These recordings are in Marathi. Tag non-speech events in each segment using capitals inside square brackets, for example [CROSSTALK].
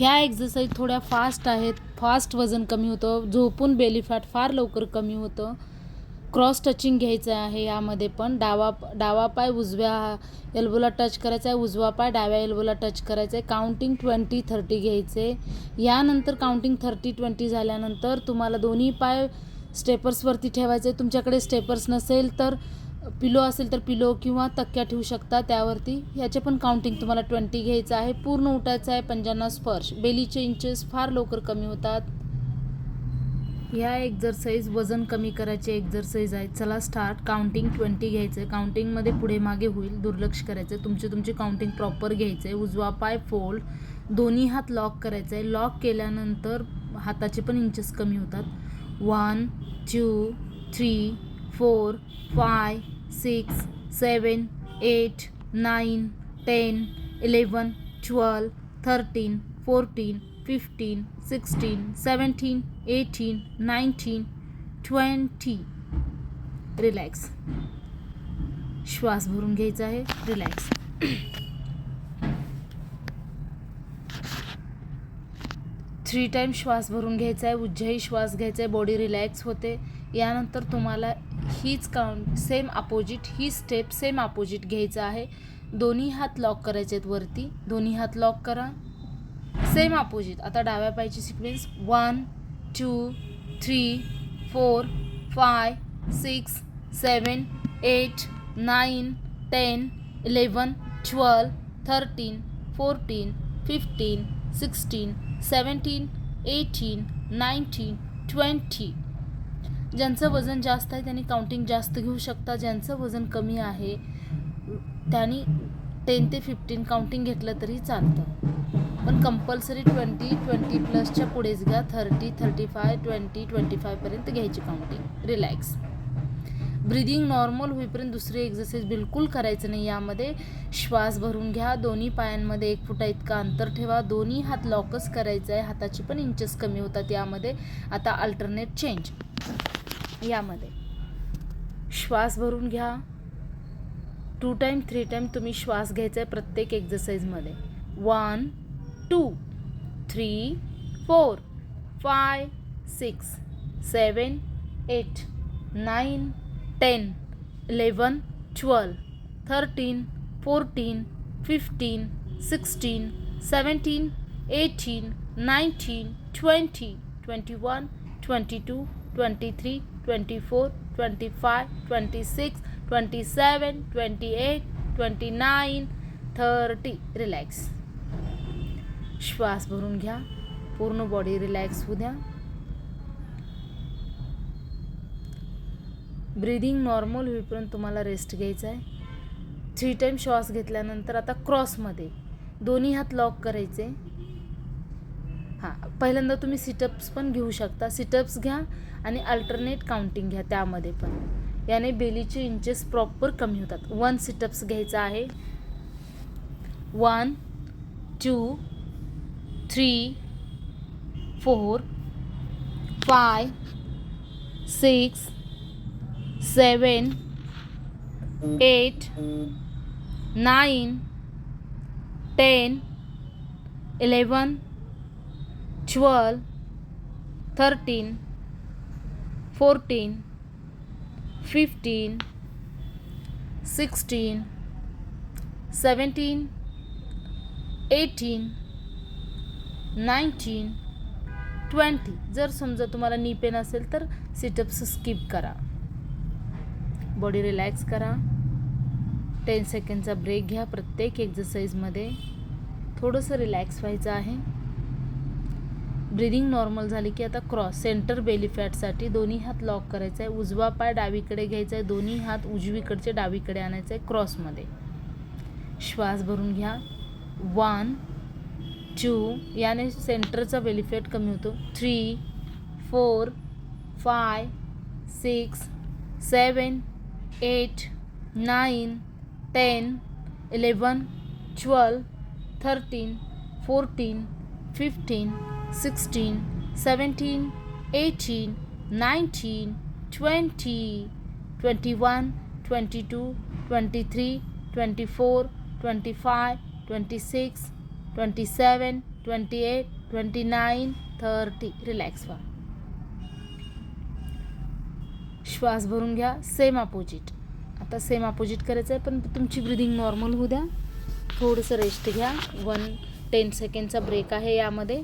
ह्या एक्झरसाईज थोड्या फास्ट आहेत. फास्ट वजन कमी होतं. झोपून बेलीफॅट फार लवकर कमी होतं. क्रॉस टचिंग घ्यायचं आहे यामध्ये पण. डावा डावा पाय उजव्या एल्बोला टच करायचा आहे. उजवा पाय डाव्या एल्बोला टच करायचा आहे. काउंटिंग ट्वेंटी थर्टी घ्यायचे. यानंतर काउंटिंग थर्टी ट्वेंटी झाल्यानंतर तुम्हाला दोन्ही पाय स्टेपर्सवरती ठेवायचे. तुमच्याकडे स्टेपर्स नसेल तर पिलो असेल तर पिलो किंवा तक्क्या ठेवू शकता त्यावरती. याचे पण काउंटिंग तुम्हाला ट्वेंटी घ्यायचं आहे. पूर्ण उठायचं आहे पंजांना स्पर्श. बेलीचे इंचेस फार लवकर कमी होतात. ह्या एक्झरसाईज वजन कमी करायचे एक्झरसाईज आहेत चला स्टार्ट काउंटिंग ट्वेंटी घ्यायचं आहे काउंटिंगमध्ये पुढे मागे होईल. दुर्लक्ष करायचं आहे तुमचे तुमची काउंटिंग प्रॉपर घ्यायचं आहे उजवा पाय फोल्ड दोन्ही हात लॉक करायचं आहे लॉक केल्यानंतर हाताचे पण इंचेस कमी होतात. One two three four five six seven eight nine ten eleven twelve thirteen fourteen fifteen sixteen seventeen eighteen nineteen twenty. Relax. श्वास भरून घ्यायचा आहे. रिलॅक्स. थ्री टाईम श्वास भरून घ्यायचा आहे. उज्जयी श्वास घ्यायचा आहे. बॉडी रिलॅक्स होते. यानंतर तुम्हाला हीच काउंट सेम अपोजिट ही स्टेप सेम अपोजिट घ्यायचं आहे. दोन्ही हात लॉक करायचे आहेत वरती. दोन्ही हात लॉक करा. सेम अपोजिट आता डाव्या पायची sequence one two three four five six seven eight nine ten eleven twelve thirteen fourteen fifteen sixteen seventeen eighteen nineteen twenty ज्यांचं वजन जास्त आहे त्यांनी काउंटिंग जास्त घेऊ शकता. ज्यांचं वजन कमी आहे त्यांनी टेन ते फिफ्टीन काउंटिंग घेतलं तरी चालतं. पण कंपल्सरी ट्वेंटी ट्वेंटी प्लसच्या पुढेच घ्या thirty thirty five twenty twenty फायपर्यंत घ्यायची काउंटिंग रिलॅक्स ब्रिदिंग नॉर्मल होईपर्यंत दुसरी एक्झरसाईज बिलकुल करायचं नाही. यामध्ये श्वास भरून घ्या. दोन्ही पायांमध्ये एक फुटा इतका अंतर ठेवा. दोन्ही हात लॉकच करायचं आहे हाताची पण इंचेस कमी होतात. यामध्ये आता अल्टरनेट चेंज यामध्ये. श्वास भरून घ्या. टू टाईम थ्री टाईम तुम्ही श्वास घ्यायचा आहे प्रत्येक एक्झरसाईजमध्ये one two three four five six seven eight nine ten eleven twelve thirteen fourteen fifteen sixteen seventeen eighteen nineteen twenty twenty one twenty two twenty three twenty four twenty five twenty six twenty seven twenty eight twenty nine thirty relax श्वास भरून घ्या. पूर्ण बॉडी रिलॅक्स होऊ द्या. ब्रीदिंग नॉर्मल होईपर्यंत तुम्हाला रेस्ट घ्यायचा आहे. थ्री टाईम श्वास घेतल्यानंतर आता क्रॉसमध्ये दोन्ही हात लॉक करायचे. हां पहिल्यांदा तुम्ही सिटअप्स पण घेऊ शकता. सिटअप्स घ्या आणि अल्टरनेट काउंटिंग घ्या त्यामध्ये पण. याने बेलीचे इंचेस प्रॉपर कमी होतात. वन सिटअप्स घ्यायचा आहे. One two three four five six seven eight nine ten eleven twelve thirteen fourteen fifteen sixteen seventeen eighteen nineteen twenty जर समजा तुम्हाला नी पेन असेल तर सिटअप्स स्किप करा. बॉडी रिलॅक्स करा. टेन सेकंडचा ब्रेक घ्या प्रत्येक एक्झरसाईजमध्ये थोडंसं रिलॅक्स व्हायचं आहे. ब्रिदिंग नॉर्मल झाली की आता क्रॉस सेंटर बेली फॅटसाठी दोन्ही हात लॉक करायचा आहे उजवा पाय डावीकडे घ्यायचा आहे दोन्ही हात उजवीकडचे डावीकडे आणायचं आहे क्रॉसमध्ये. श्वास भरून घ्या. वन टू याने सेंटरचा बेली फॅट कमी होतो. Three four five six seven eight nine ten eleven twelve thirteen fourteen fifteen sixteen seventeen eighteen nineteen twenty twenty one twenty two twenty three twenty four twenty five twenty six twenty seven twenty eight twenty nine thirty relax व्हा श्वास भरून घ्या सेम अपोजिट आता सेम अपोजिट करायचं आहे पण तुमची ब्रिदिंग नॉर्मल होऊ द्या. थोडंसं रेस्ट घ्या. वन टेन सेकंडचा ब्रेक आहे यामध्ये.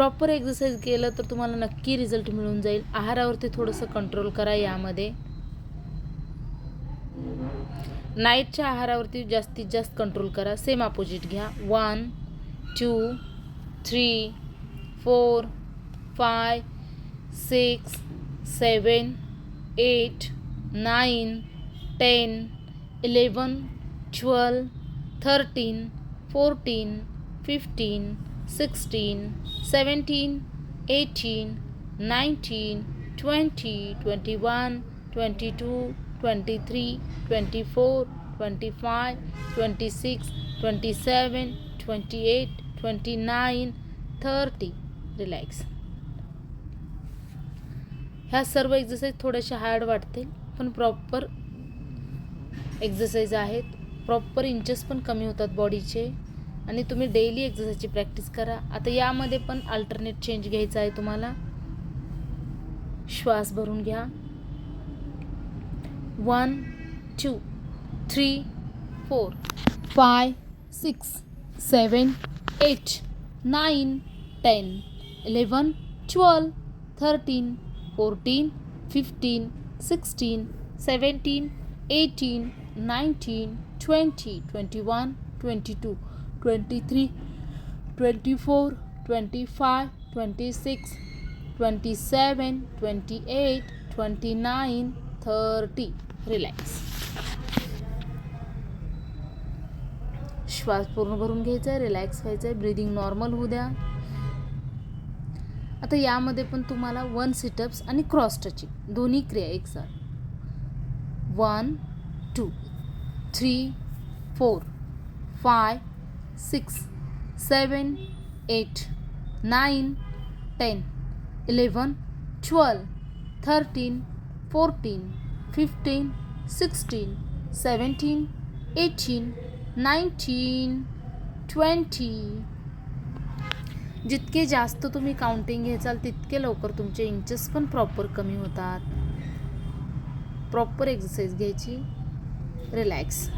प्रॉपर एक्झरसाईज केलं तर तुम्हाला नक्की रिझल्ट मिळून जाईल. आहारावरती थोडंसं कंट्रोल करा यामध्ये. नाईटच्या आहारावरती जास्तीत जास्त कंट्रोल करा. सेम अपोजिट घ्या. One two three four five six seven eight nine ten eleven twelve thirteen fourteen fifteen sixteen seventeen eighteen nineteen twenty twenty one twenty two twenty three twenty four twenty five twenty six twenty seven twenty eight twenty nine thirty relax ह्या सर्व एक्झरसाईज थोड्याशा हार्ड वाटतील पण प्रॉपर एक्झरसाईज आहेत. प्रॉपर इंचेस पण कमी होतात बॉडीचे आणि तुम्ही डेली एक्झरसाइजची प्रॅक्टिस करा. आता यामध्ये पण अल्टरनेट चेंज घ्यायचा आहे तुम्हाला. श्वास भरून घ्या. One two three four five six seven eight nine ten eleven twelve thirteen fourteen fifteen sixteen seventeen eighteen nineteen twenty twenty one twenty two twenty three twenty four twenty five twenty six twenty seven twenty eight twenty nine thirty relax श्वास पूर्ण भरून घ्यायचा आहे रिलॅक्स व्हायचं आहे ब्रिदिंग नॉर्मल होऊ द्या. आता यामध्ये पण तुम्हाला वन सिटअप्स आणि क्रॉस टचिंग दोन्ही क्रिया एकसाथ one two three four five six seven eight nine ten eleven twelve thirteen fourteen fifteen sixteen seventeen eighteen nineteen twenty. जितके जास्त तुम्ही काउंटिंग घ्याल तितके लवकर तुमचे इंचेस पण प्रॉपर कमी होतात. प्रॉपर एक्सरसाइज घ्यायची. रिलॅक्स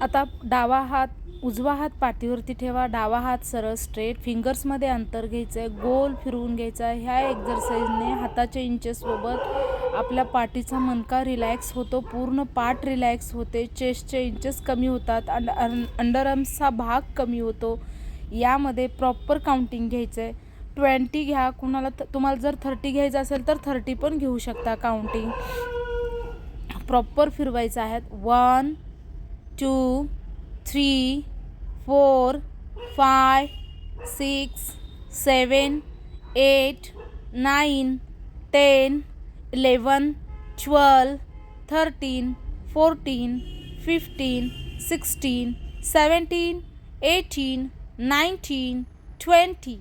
आता डावा हात उजवा हात पाठीवरती ठेवा डावा हात सरळ स्ट्रेट फिंगर्समध्ये अंतर घ्यायचं आहे गोल फिरवून घ्यायचा आहे ह्या एक्झरसाईजने हाताच्या इंचेससोबत आपल्या पाठीचा मनका रिलॅक्स होतो पूर्ण पाठ रिलॅक्स होते. चेस्टचे इंचेस कमी होतात अंड अंडरआर्म्सचा भाग कमी होतो. यामध्ये प्रॉपर काउंटिंग घ्यायचं आहे ट्वेंटी घ्या कुणाला तुम्हाला जर थर्टी घ्यायचं असेल तर थर्टी पण घेऊ शकता काउंटिंग प्रॉपर फिरवायचं आहेत one two three four five six seven eight nine ten eleven twelve thirteen fourteen fifteen sixteen seventeen eighteen nineteen twenty.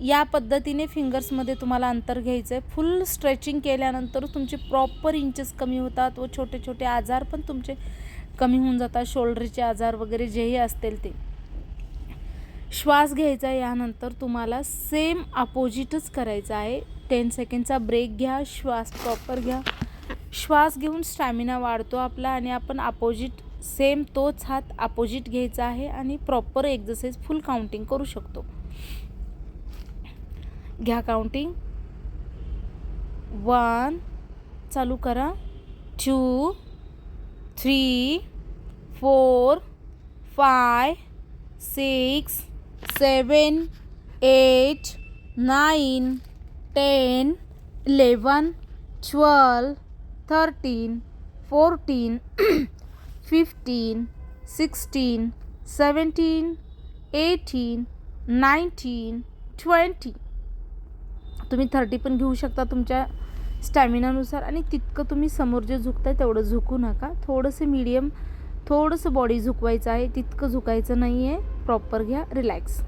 या पद्धतीने फिंगर्समध्ये तुम्हाला अंतर घ्यायचं आहे फुल स्ट्रेचिंग केल्यानंतर तुमचे प्रॉपर इंचेस कमी होतात व छोटे छोटे आजार पण तुमचे कमी होऊन जातात शोल्डरचे आजार वगैरे जेही असतील ते. श्वास घ्यायचा यानंतर तुम्हाला सेम अपोजिटच करायचं आहे. टेन सेकंडचा ब्रेक घ्या श्वास प्रॉपर घ्या. श्वास घेऊन स्टॅमिना वाढतो आपला आणि आपण अपोजिट सेम तोच हात अपोजिट घ्यायचा आहे आणि प्रॉपर एक्झरसाइज फुल काउंटिंग करू शकतो. घ्या काउंटिंग वन चालू करा. Two three four five six seven eight nine ten eleven twelve thirteen fourteen [CLEARS THROAT] fifteen sixteen seventeen eighteen nineteen twenty. तुम्ही थर्टी पण घेऊ शकता तुमच्या स्टॅमिनानुसार आणि तितकं तुम्ही समोर जे झुकताय तेवढं झुकू नका. थोडंसं मीडियम थोडंसं बॉडी झुकवायचं आहे तितकं झुकायचं नाही आहे प्रॉपर घ्या रिलॅक्स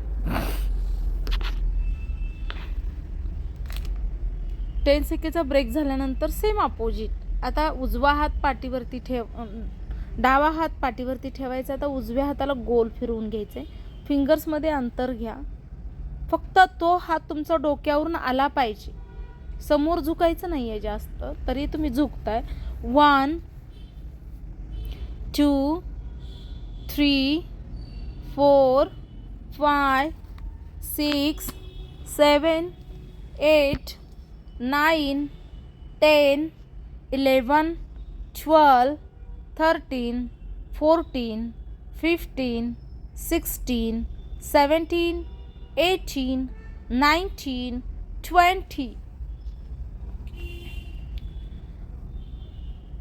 टेन सेकेचा ब्रेक झाल्यानंतर सेम अपोजिट आता उजवा हात पाठीवरती ठेव डावा हात पाठीवरती ठेवायचा आता उजव्या हाताला गोल फिरवून घ्यायचे फिंगर्समध्ये अंतर घ्या. फक्त तो हात तुमचा डोक्यावरून आला पाहिजे. समोर झुकायचं नाही आहे जास्त तरी तुम्ही झुकताय. One two three four five six seven eight nine ten eleven twelve thirteen fourteen fifteen sixteen seventeen eighteen nineteen twenty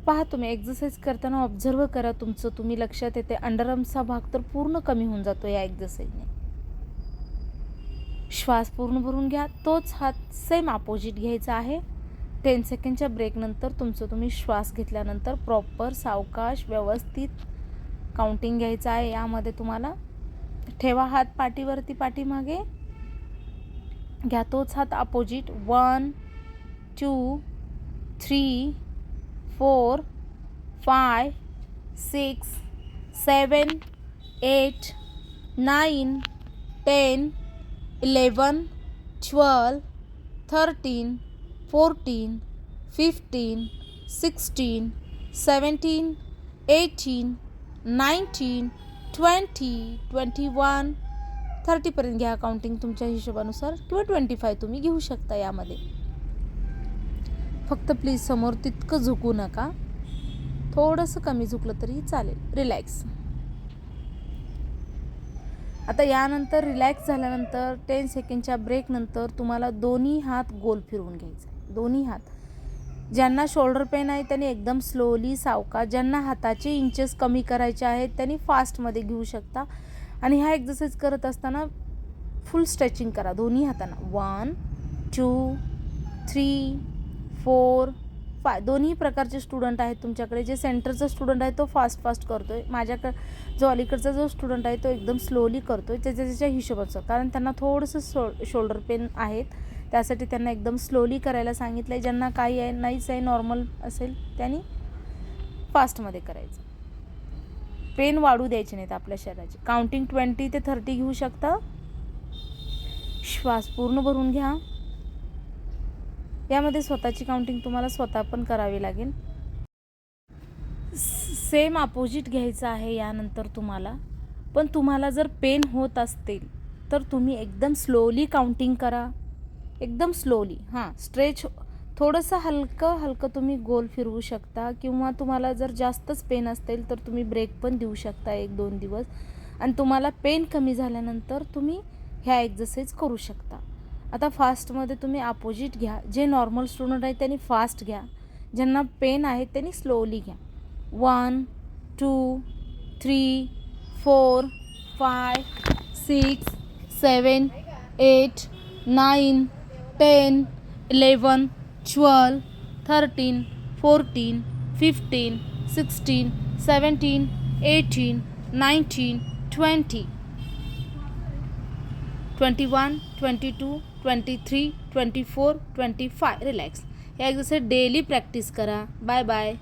पहा तुम्ही एक्झरसाईज करताना ऑब्झर्व करा तुमचं. तुम्ही लक्षात येते अंडरआर्मचा भाग तर पूर्ण कमी होऊन जातो या एक्झरसाईजने श्वास पूर्ण भरून घ्या तोच हात सेम अपोजिट घ्यायचा आहे. टेन सेकंडच्या ब्रेकनंतर तुमचं तुम्ही श्वास घेतल्यानंतर प्रॉपर सावकाश व्यवस्थित काउंटिंग घ्यायचं आहे यामध्ये तुम्हाला. ठेवा हात पाठीवरती पाठीमागे. घ्या तोच हात opposite one two three four five six seven eight nine ten eleven twelve thirteen fourteen fifteen sixteen seventeen eighteen nineteen twenty twenty one. थर्टीपर्यंत घ्या काउंटिंग तुमच्या हिशोबानुसार किंवा ट्वेंटी फाय तुम्ही घेऊ शकता यामध्ये. फक्त प्लीज समोर तितकं झुकू नका. थोडंसं कमी झुकलं तरी चालेल. रिलॅक्स आता यानंतर रिलॅक्स झाल्यानंतर टेन सेकंडच्या ब्रेकनंतर तुम्हाला दोन्ही हात गोल फिरवून घ्यायचे दोन्ही हात. ज्यांना शोल्डर पेन आहे त्यांनी एकदम स्लोली सावका. ज्यांना हाताचे इंचेस कमी करायचे आहेत त्यांनी फास्टमध्ये घेऊ शकता. आणि ह्या एक्झरसाईज करत असताना फुल स्ट्रेचिंग करा. दोन्ही हातांना. One two three four five दोन्ही प्रकारचे स्टुडंट आहेत तुमच्याकडे. जे सेंटरचा स्टुडंट आहे तो फास्ट फास्ट करतो आहे माझ्याकडे जो अलीकडचा जो स्टुडंट आहे तो एकदम स्लोली करतो आहे त्याच्या त्याच्या हिशोबाचं. कारण त्यांना थोडंसं शो शोल्डर पेन आहेत. त्यासाठी त्यांना एकदम स्लोली करायला सांगितलं आहे ज्यांना काही आहे नाहीच आहे नॉर्मल असेल त्यांनी फास्टमध्ये करायचं. पेन वाढू द्यायचे नाहीत आपल्या शरीराचे. काउंटिंग ट्वेंटी ते थर्टी घेऊ शकता. श्वास पूर्ण भरून घ्या. यामध्ये स्वतःची काउंटिंग तुम्हाला स्वतः पण करावी लागेल. सेम अपोजिट घ्यायचं आहे यानंतर तुम्हाला. पण तुम्हाला जर पेन होत असतील तर तुम्ही एकदम स्लोली काउंटिंग करा. एकदम स्लोली हां स्ट्रेच हो, थोडंसं हलकं हलकं तुम्ही गोल फिरवू शकता किंवा तुम्हाला जर जास्तच पेन असतील तर तुम्ही ब्रेक पण देऊ शकता एक दोन दिवस. आणि तुम्हाला पेन कमी झाल्यानंतर तुम्ही ह्या एक्झरसाईज करू शकता. आता फास्टमध्ये तुम्ही अपोजिट घ्या. जे नॉर्मल स्टुडंट आहेत, त्यांनी फास्ट घ्या. ज्यांना पेन आहे, त्यांनी स्लोली घ्या. One two three four five six seven eight nine ten eleven twelve thirteen fourteen fifteen sixteen seventeen eighteen nineteen twenty twenty one twenty two twenty three twenty four twenty five relax या एक्झरसाईज डेली प्रॅक्टिस करा बाय बाय